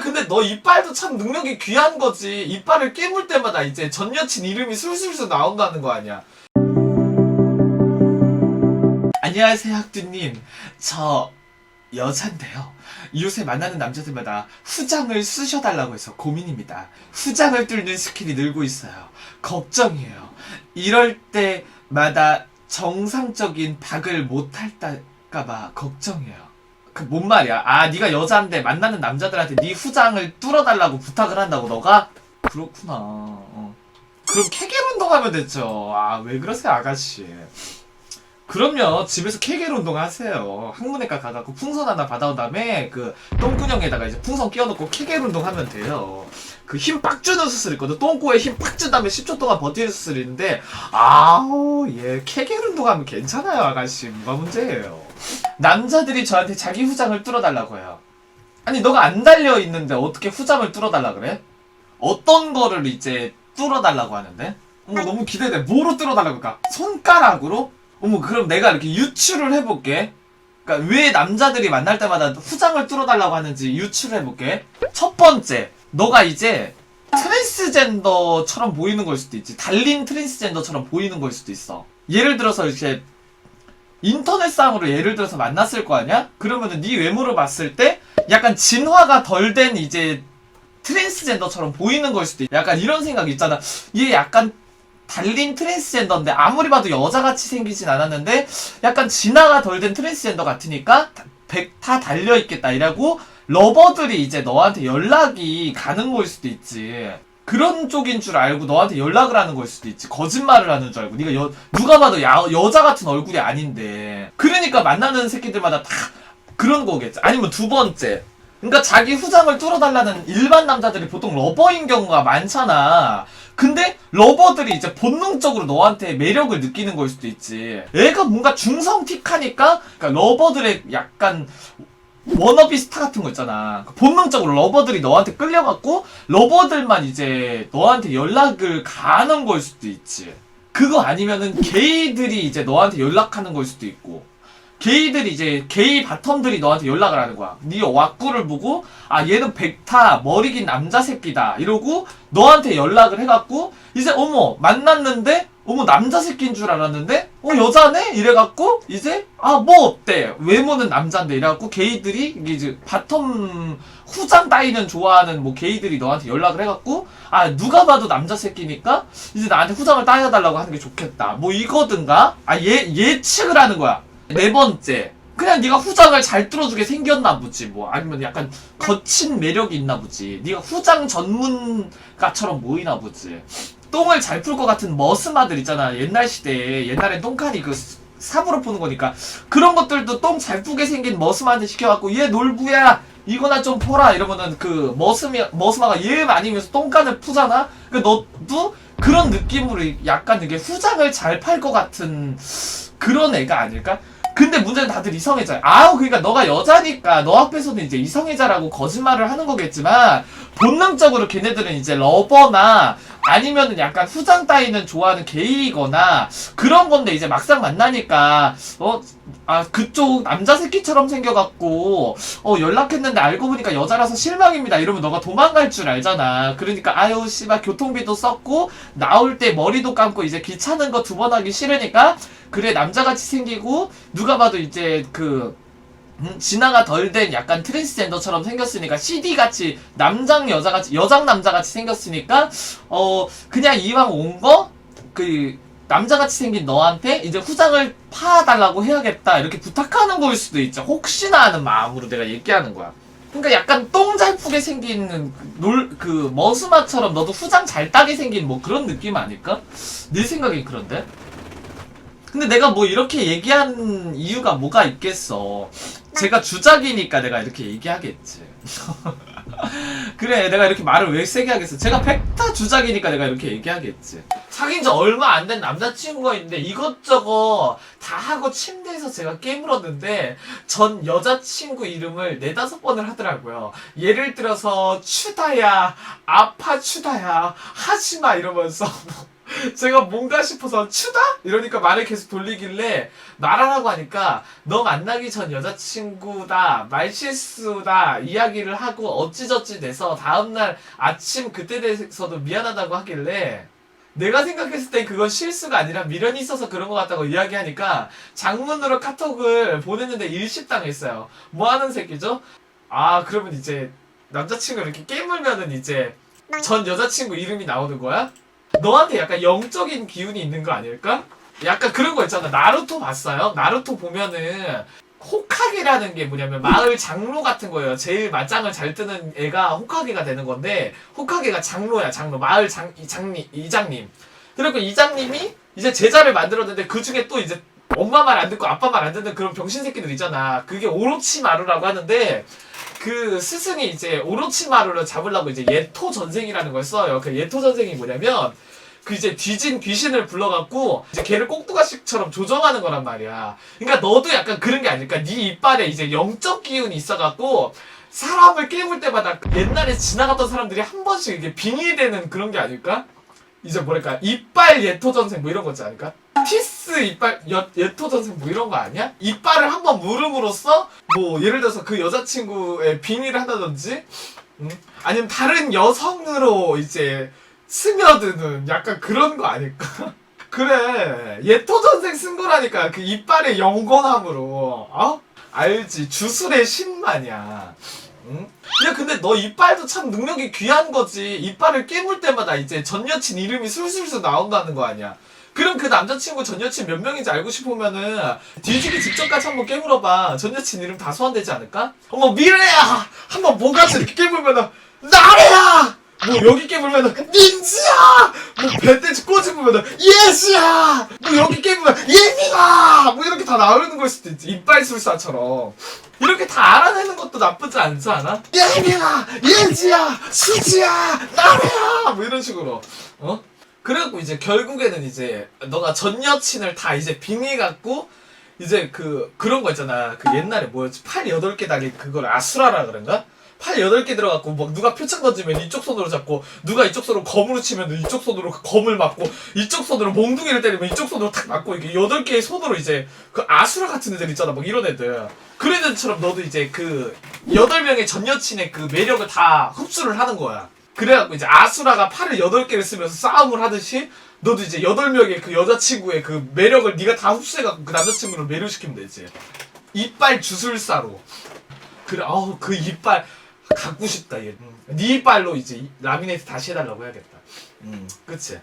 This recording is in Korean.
근데 너 이빨도 참 능력이 귀한 거지. 이빨을 깨물 때마다 이제 전 여친 이름이 술술술 나온다는 거 아니야? 안녕하세요 학두님. 저 여잔데요. 요새 만나는 남자들마다 후장을 쓰셔달라고 해서 고민입니다. 후장을 뚫는 스킬이 늘고 있어요. 걱정이에요. 이럴 때마다 정상적인 박을 못할까봐 걱정이에요 그 뭔 말이야? 아 네가 여자인데 만나는 남자들한테 네 후장을 뚫어달라고 부탁을 한다고 너가? 그렇구나. 어. 그럼 케겔 운동하면 됐죠. 아 왜 그러세요 아가씨? 그럼요 집에서 케겔 운동하세요. 항문외과 가갖고 풍선 하나 받아온 다음에 그 똥구녕에다가 이제 풍선 끼워놓고 케겔 운동하면 돼요. 그 힘 빡 주는 수술 있거든. 똥꼬에 힘 빡 준 다음에 10초 동안 버티는 수술이 있는데 아우 예 케겔 운동하면 괜찮아요 아가씨. 뭐가 문제예요? 남자들이 저한테 자기 후장을 뚫어달라고 해요. 아니 너가 안 달려 있는데 어떻게 후장을 뚫어달라 그래? 어떤 거를 이제 뚫어달라고 하는데? 어머 너무 기대돼. 뭐로 뚫어달라고 할까? 손가락으로? 어머 그럼 내가 이렇게 유추를 해볼게. 그러니까 왜 남자들이 만날 때마다 후장을 뚫어달라고 하는지 유추를 해볼게. 첫 번째, 너가 이제 트랜스젠더처럼 보이는 걸 수도 있지. 달린 트랜스젠더처럼 보이는 걸 수도 있어. 예를 들어서 이렇게 인터넷상으로 예를 들어서 만났을 거 아니야? 그러면은 네 외모를 봤을 때 약간 진화가 덜 된 이제 트랜스젠더처럼 보이는 걸 수도 있 약간 이런 생각이 있잖아. 얘 약간 달린 트랜스젠더인데 아무리 봐도 여자같이 생기진 않았는데 약간 진화가 덜 된 트랜스젠더 같으니까 다, 백- 다 달려있겠다 이라고 러버들이 이제 너한테 연락이 가는 걸 수도 있지. 그런 쪽인 줄 알고 너한테 연락을 하는 걸 수도 있지. 거짓말을 하는 줄 알고. 네가 여, 누가 봐도 야, 여자 같은 얼굴이 아닌데. 그러니까 만나는 새끼들마다 다 그런 거겠지. 아니면 두 번째. 그러니까 자기 후장을 뚫어달라는 일반 남자들이 보통 러버인 경우가 많잖아. 근데 러버들이 이제 본능적으로 너한테 매력을 느끼는 걸 수도 있지. 애가 뭔가 중성틱하니까 그러니까 러버들의 약간 워너비 스타 같은 거 있잖아. 본능적으로 러버들이 너한테 끌려갖고 러버들만 이제 너한테 연락을 가는 걸 수도 있지. 그거 아니면은 게이들이 이제 너한테 연락하는 걸 수도 있고. 게이들이 이제 게이 바텀들이 너한테 연락을 하는 거야. 네 왁구를 보고 아 얘는 백타 머리 긴 남자 새끼다 이러고 너한테 연락을 해갖고 이제 어머 만났는데 어머 남자 새끼인 줄 알았는데? 어 여자네? 이래갖고 이제 아 뭐 어때? 외모는 남잔데 이래갖고 게이들이 이제 바텀 후장 따위는 좋아하는 뭐 게이들이 너한테 연락을 해갖고 아 누가 봐도 남자 새끼니까 이제 나한테 후장을 따여달라고 하는 게 좋겠다. 뭐 이거든가? 아 예 예측을 하는 거야. 네 번째. 그냥 네가 후장을 잘 뚫어주게 생겼나 보지 뭐. 아니면 약간 거친 매력이 있나 보지. 네가 후장 전문가처럼 보이나 보지 똥을 잘 풀 것 같은 머스마들 있잖아. 옛날 시대에. 옛날엔 똥칸이 그 삽으로 푸는 거니까. 그런 것들도 똥 잘 푸게 생긴 머스마한테 시켜갖고 얘 놀부야. 이거나 좀 퍼라. 이러면은 그 머스미 머스마가 얘 아니면서 똥간을 푸잖아? 그 너도 그런 느낌으로 약간 이게 후장을 잘 팔 것 같은 그런 애가 아닐까? 근데 문제는 다들 이성애자야. 아우, 그러니까 너가 여자니까 너 앞에서는 이제 이성애자라고 거짓말을 하는 거겠지만 본능적으로 걔네들은 이제 러버나 아니면은 약간 후장 따위는 좋아하는 게이거나 그런 건데 이제 막상 만나니까 어, 아, 그쪽 남자 새끼처럼 생겨갖고 어, 연락했는데 알고 보니까 여자라서 실망입니다. 이러면 너가 도망갈 줄 알잖아. 그러니까 아유, 씨발 교통비도 썼고 나올 때 머리도 감고 이제 귀찮은 거 두 번 하기 싫으니까 그래 남자같이 생기고 누가 봐도 이제 그 음, 진화가 덜 된 약간 트랜스젠더처럼 생겼으니까 CD 같이 남장 여자 같이 여장 남자 같이 생겼으니까 어 그냥 이왕 온 거? 그 남자같이 생긴 너한테 이제 후장을 파달라고 해야겠다 이렇게 부탁하는 거일 수도 있죠. 혹시나 하는 마음으로 내가 얘기하는 거야. 그러니까 약간 똥 잘 푸게 생긴 놀그 머스마처럼 너도 후장 잘 따게 생긴 뭐 그런 느낌 아닐까? 내 생각엔 그런데 근데 내가 뭐 이렇게 얘기한 이유가 뭐가 있겠어. 제가 주작이니까 내가 이렇게 얘기하겠지. 그래, 내가 이렇게 말을 왜 세게 하겠어. 제가 팩타 주작이니까 내가 이렇게 얘기하겠지. 사귄 지 얼마 안 된 남자친구가 있는데 이것저것 다 하고 침대에서 제가 깨물었는데 전 여자친구 이름을 네다섯 번을 하더라고요. 예를 들어서 추다야, 아파 추다야, 하지마 이러면서 뭐 제가 뭔가 싶어서 추다? 이러니까 말을 계속 돌리길래 말하라고 하니까 너 만나기 전 여자친구다 말실수다 이야기를 하고 어찌저찌 돼서 다음날 아침 그때 돼서도 미안하다고 하길래 내가 생각했을 땐 그건 실수가 아니라 미련이 있어서 그런 것 같다고 이야기하니까 장문으로 카톡을 보냈는데 일십당했어요. 뭐 하는 새끼죠? 아 그러면 이제 남자친구 이렇게 깨물면은 이제 전 여자친구 이름이 나오는 거야? 너한테 약간 영적인 기운이 있는 거 아닐까? 약간 그런 거 있잖아. 나루토 봤어요? 나루토 보면은 호카게라는 게 뭐냐면 마을 장로 같은 거예요. 제일 맞짱을 잘 뜨는 애가 호카게가 되는 건데 호카게가 장로야, 장로. 마을 장, 이 장님, 이장님. 그리고 이장님이 이제 제자를 만들었는데 그 중에 또 이제 엄마 말 안 듣고 아빠 말 안 듣는 그런 병신 새끼들 있잖아. 그게 오로치마루라고 하는데 그 스승이 이제 오로치마루를 잡으려고 이제 예토 전생이라는 걸 써요. 그 예토 전생이 뭐냐면 그 이제 뒤진 귀신을 불러갖고 이제 걔를 꼭두가식처럼 조정하는 거란 말이야. 그러니까 너도 약간 그런 게 아닐까? 네 이빨에 이제 영적 기운이 있어갖고 사람을 깨물 때마다 옛날에 지나갔던 사람들이 한 번씩 이게 빙의되는 그런 게 아닐까? 이제 뭐랄까 이빨 예토 전생 뭐 이런 거지 않을까? 티스 이빨 여, 예토 전생 뭐 이런 거 아니야? 이빨을 한번 물음으로써 뭐 예를 들어서 그 여자친구의 빙의를 한다든지 음? 아니면 다른 여성으로 이제 스며드는 약간 그런 거 아닐까? 그래 예토 전생 쓴 거라니까 그 이빨의 영건함으로 어? 알지 주술의 신마냐 응? 야 근데 너 이빨도 참 능력이 귀한 거지. 이빨을 깨물 때마다 이제 전 여친 이름이 술술술 나온다는 거 아니야? 그럼 그 남자친구 전 여친 몇 명인지 알고 싶으면은 뒤지기 직전까지 한번 깨물어봐. 전 여친 이름 다 소환되지 않을까? 어머 미래야! 한번 뭐가지 이렇게 깨물면은 나래야! 뭐 여기 깨물면은 닌지야! 뭐 배때지 꼬집으면은 예시야! 뭐 여기 깨물면 다 나오는 걸 수도 있지 이빨술사처럼 이렇게 다 알아내는 것도 나쁘지 않지 않아? 예미야 예지야 수지야 나래야 뭐 이런 식으로 어? 그래갖고 이제 결국에는 이제 너가 전 여친을 다 이제 빙의갖고 이제 그 그런 거 있잖아 그 옛날에 뭐였지 팔 여덟 개 달린 그걸 아수라라 그런가? 팔 여덟 개 들어갖고 뭐 누가 표창 던지면 이쪽 손으로 잡고 누가 이쪽 손으로 검으로 치면 이쪽 손으로 그 검을 맞고 이쪽 손으로 몽둥이를 때리면 이쪽 손으로 탁 맞고 이게 여덟 개의 손으로 이제 그 아수라 같은 애들 있잖아 막 이런 애들. 그런 애들처럼 너도 이제 그 여덟 명의 전 여친의 그 매력을 다 흡수를 하는 거야. 그래갖고 이제 아수라가 팔을 여덟 개를 쓰면서 싸움을 하듯이 너도 이제 여덟 명의 그 여자친구의 그 매력을 네가 다 흡수해갖고 그 남자친구를 매료시키면 되지. 이빨 주술사로. 그래 아우 그 이빨 갖고 싶다 얘. 네 이빨로 이제 이- 라미네이트 다시 해달라고 해야겠다. 음. 그치